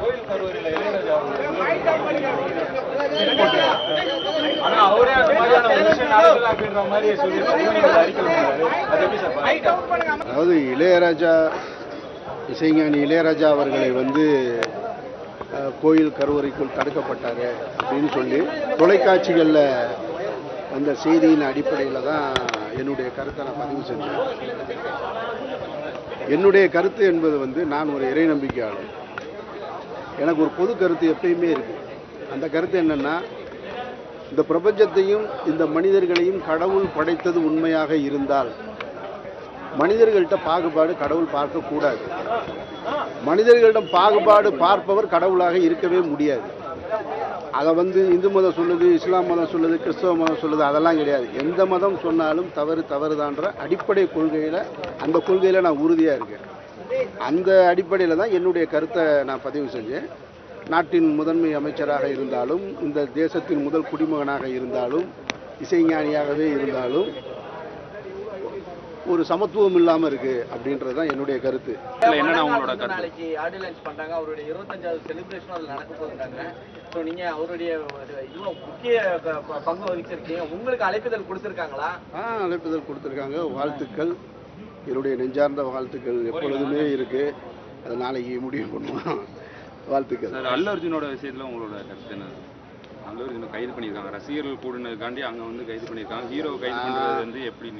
கோயில் இளையராஜா ஆனா அவரே அந்த மாதிரியான ஒரு விஷயம் நடக்கல அப்படின்ற மாதிரி சொல்லி அது எப்படி சார் அதாவது இளையராஜா இசைஞானி இளையராஜா அவர்களை வந்து கோயில் கருவறைக்குள் தடுக்கப்பட்டார் அப்படின்னு சொல்லி தொலைக்காட்சிகளில் அந்த செய்தியின் அடிப்படையில் தான் என்னுடைய கருத்தை நான் பதிவு செஞ்சேன். என்னுடைய கருத்து என்பது வந்து நான் ஒரு இறை நம்பிக்கையாளர். எனக்கு ஒரு பொது கருத்து எப்பயுமே இருக்குது அந்த கருத்து என்னென்னா இந்த பிரபஞ்சத்தையும் இந்த மனிதர்களையும் கடவுள் படைத்தது உண்மையாக இருந்தால் மனிதர்கள்ட்ட பாகுபாடு கடவுள் பார்க்கக்கூடாது. மனிதர்களிடம் பாகுபாடு பார்ப்பவர் கடவுளாக இருக்கவே முடியாது. அதை வந்து இந்து மதம் சொல்லுது இஸ்லாம் மதம் சொல்லுது கிறிஸ்தவ மதம் சொல்லுது அதெல்லாம் கிடையாது. எந்த மதம் சொன்னாலும் தவறு தவறுதான்ற அடிப்படை கொள்கையில் அந்த கொள்கையில் நான் உறுதியாக இருக்கேன். அந்த அடிப்படையில் தான் என்னுடைய கருத்தை நான் பதிவு செஞ்சேன். நாட்டின் முதன்மை அமைச்சராக இருந்தாலும் இந்த தேசத்தின் முதல் குடிமகனாக இருந்தாலும் இசைஞானியாகவே இருந்தாலும் ஒரு சமத்துவம் இல்லாமல் இருக்குது அப்படின்றது தான் என்னுடைய கருத்து. என்னென்ன உங்களோட வந்து கருத்து லான்ச் பண்றாங்க. அவருடைய இருபத்தஞ்சாவது செலிப்ரேஷன் அதில் நடக்க போகிறாங்க ஸோ நீங்க அவருடைய ஒரு இவ்வளோ முக்கிய பங்கு வகிச்சிருக்கீங்க. உங்களுக்கு அழைப்புதல் கொடுத்துருக்காங்களா? ஆ அழைப்புதல் கொடுத்துருக்காங்க. வாழ்த்துக்கள். என்னுடைய நெஞ்சார்ந்த வாழ்த்துக்கள் எப்பொழுதுமே இருக்குது அதை நாளைக்கு முடிவு பண்ணுவோம். வாழ்த்துக்கள். சார் அல்லு அர்ஜுனோட விஷயத்துல உங்களோட கருத்து என்ன? அல்லு அர்ஜுனை கைது பண்ணியிருக்காங்க. ரசிகர்கள் கூடினதுக்காண்டி அங்க வந்து கைது பண்ணியிருக்காங்க. ஹீரோ கைது பண்றது வந்து எப்படி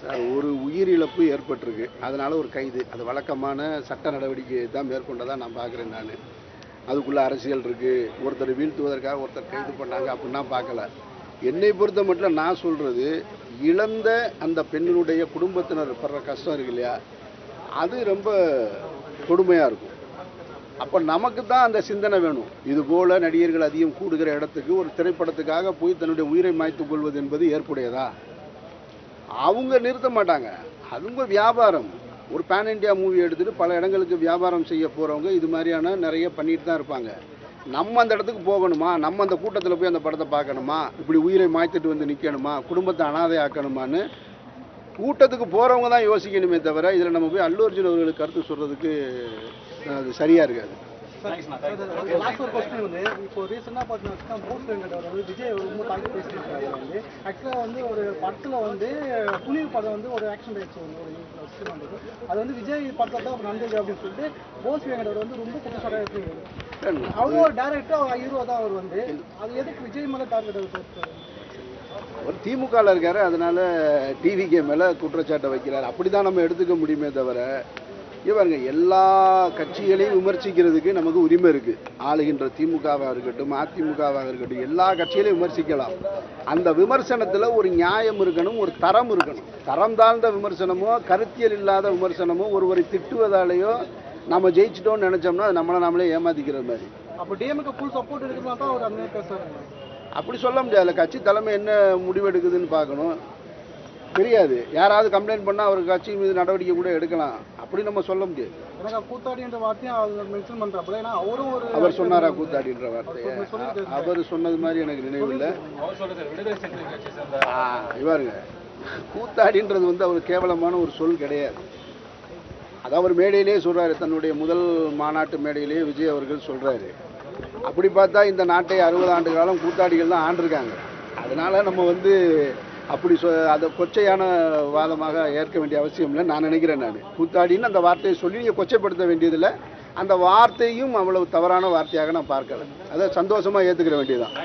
சார் ஒரு உயிரிழப்பு ஏற்பட்டிருக்கு. அதனால ஒரு கைது. அது வழக்கமான சட்ட நடவடிக்கை தான் மேற்கொண்டதாக நான் பார்க்குறேன் நான். அதுக்குள்ளே அரசியல் இருக்குது ஒருத்தர் வீழ்த்துவதற்காக ஒருத்தர் கைது பண்ணாங்க அப்படின்னா பார்க்கல. என்னை பொறுத்த மட்டும் நான் சொல்கிறது இழந்த அந்த பெண்ணினுடைய குடும்பத்தினர் படுற கஷ்டம் இருக்கு இல்லையா? அது ரொம்ப கொடுமையாக இருக்கும். அப்போ நமக்கு தான் அந்த சிந்தனை வேணும். இது போல் நடிகர்கள் அதிகம் கூடுகிற இடத்துக்கு ஒரு திரைப்படத்துக்காக போய் தன்னுடைய உயிரை மாய்த்துக் கொள்வது என்பது ஏற்புடையதா? அவங்க நிறுத்த மாட்டாங்க. அவங்க வியாபாரம். ஒரு பேன் இண்டியா மூவி எடுத்துகிட்டு பல இடங்களுக்கு வியாபாரம் செய்ய போகிறவங்க இது மாதிரியான நிறைய பண்ணிட்டு தான் இருப்பாங்க. நம்ம அந்த இடத்துக்கு போகணுமா? நம்ம அந்த கூட்டத்தில் போய் அந்த படத்தை பார்க்கணுமா? இப்படி உயிரை மாய்த்துட்டு வந்து நிற்கணுமா குடும்பத்தை அனாதை ஆக்கணுமான்னு கூட்டத்துக்கு போகிறவங்க தான் யோசிக்கணுமே தவிர இதில் நம்ம போய் அல்லு அர்ஜுன் அவர்களுக்கு கருத்து சொல்கிறதுக்கு அது சரியாக இருக்காது. லாஸ்ட் ஒரு கொஸ்டின் வந்து இப்போ ரீசெண்டாக பார்த்தீங்கன்னா போஸ் வெங்கட் வந்து விஜய் ரொம்ப தாக்கி பேசியிருக்காரு வந்து ஆக்சுவலாக வந்து ஒரு படத்தில் வந்து துணிவு படம் வந்து ஒரு ஆக்ஷன் ரைட்ஸ் வந்து ஒரு வந்தது அது வந்து விஜய் படத்தில் தான் நடந்தது அப்படின்னு சொல்லிட்டு போஸ் வெங்கட் வந்து ரொம்ப குற்றச்சாட்டாக இருக்கு அவரும் ஒரு டேரக்டர் அவர் ஹீரோ தான் அவர் வந்து அது எதுக்கு விஜய் மேலே டார்கெட் ஒரு திமுகவில் இருக்காரு அதனால டிவிகே மேலே குற்றச்சாட்டை வைக்கிறார். அப்படி தான் நம்ம எடுத்துக்க முடியுமே தவிர இவருங்க எல்லா கட்சிகளையும் விமர்சிக்கிறதுக்கு நமக்கு உரிமை இருக்குது ஆளுகின்ற திமுகவாக இருக்கட்டும் அதிமுகவாக இருக்கட்டும் எல்லா கட்சிகளையும் விமர்சிக்கலாம். அந்த விமர்சனத்தில் ஒரு நியாயம் இருக்கணும் ஒரு தரம் இருக்கணும். தரம் தாழ்ந்த விமர்சனமோ கருத்தியல் இல்லாத விமர்சனமோ ஒருவரை திட்டுவதாலேயோ நம்ம ஜெயிச்சிட்டோம்னு நினச்சோம்னா அது நம்மளை நாமளே ஏமாத்திக்கிற மாதிரி. அப்போ டிஎம்க்கு ஃபுல் சப்போர்ட் இருக்கிறதுனால தான் அவர் அப்படி சொல்ல முடியாது கட்சி தலைமை என்ன முடிவெடுக்குதுன்னு பார்க்கணும். தெரியாது. யாராவது கம்ப்ளைண்ட் பண்ணால் அவர் கட்சி மீது நடவடிக்கை கூட எடுக்கலாம். அப்படி நம்ம சொல்ல முடியாது. எனக்கு கூத்தாடின்ற வார்த்தையும் அவர் மென்ஷன் பண்ணுறாப்புல ஏன்னா அவரும் ஒரு அவர் சொன்னாரா கூத்தாடின்ற வார்த்தையை? அவர் சொன்னது மாதிரி எனக்கு சேர்ந்த ஆ, இவருங்க கூத்தாடின்றது வந்து அவர் கேவலமான ஒரு சொல் கிடையாது. அது அவர் மேடையிலே சொல்றாரு. தன்னுடைய முதல் மாநாட்டு மேடையிலேயே விஜய் அவர்கள் சொல்றாரு. அப்படி பார்த்தா இந்த நாட்டை அறுபது ஆண்டு காலம் கூத்தாடிகள் தான் ஆண்டிருக்காங்க. அதனால நம்ம வந்து அப்படி சொ அதை கொச்சையான வாதமாக ஏற்க வேண்டிய அவசியம் இல்லை நான் நினைக்கிறேன் நான். கூத்தாடின்னு அந்த வார்த்தையை சொல்லி நீங்கள் கொச்சைப்படுத்த வேண்டியதில்லை. அந்த வார்த்தையும் அவ்வளவு தவறான வார்த்தையாக நான் பார்க்கல. அதை சந்தோஷமாக ஏற்றுக்கிற வேண்டியதுதான்.